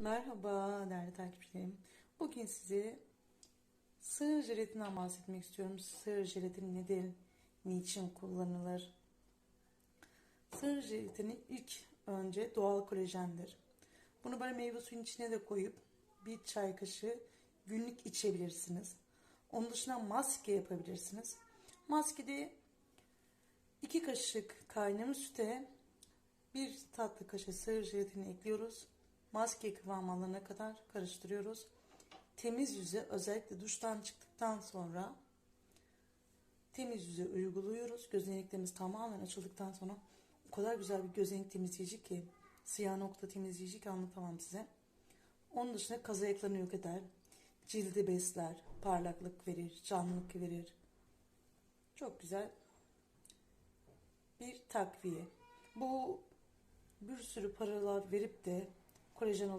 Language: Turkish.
Merhaba değerli takipçilerim. Bugün size sığır jelatinden bahsetmek istiyorum. Sığır jelatini nedir? Niçin kullanılır? Sığır jelatini ilk önce doğal kolajendir. Bunu böyle meyve suyun içine de koyup bir çay kaşığı günlük içebilirsiniz. Onun dışında maske yapabilirsiniz. Maskede iki kaşık kaynamış süte bir tatlı kaşığı sığır jelatini ekliyoruz. Maske kıvamı alana kadar karıştırıyoruz. Temiz yüze özellikle duştan çıktıktan sonra temiz yüze uyguluyoruz. Gözeneklerimiz tamamen açıldıktan sonra o kadar güzel bir gözenek temizleyici ki siyah nokta temizleyici ki anlatamam size. Onun dışında kaz ayaklarını yok eder. Cildi besler, parlaklık verir, canlılık verir. Çok güzel bir takviye. Bu bir sürü paralar verip de kolejano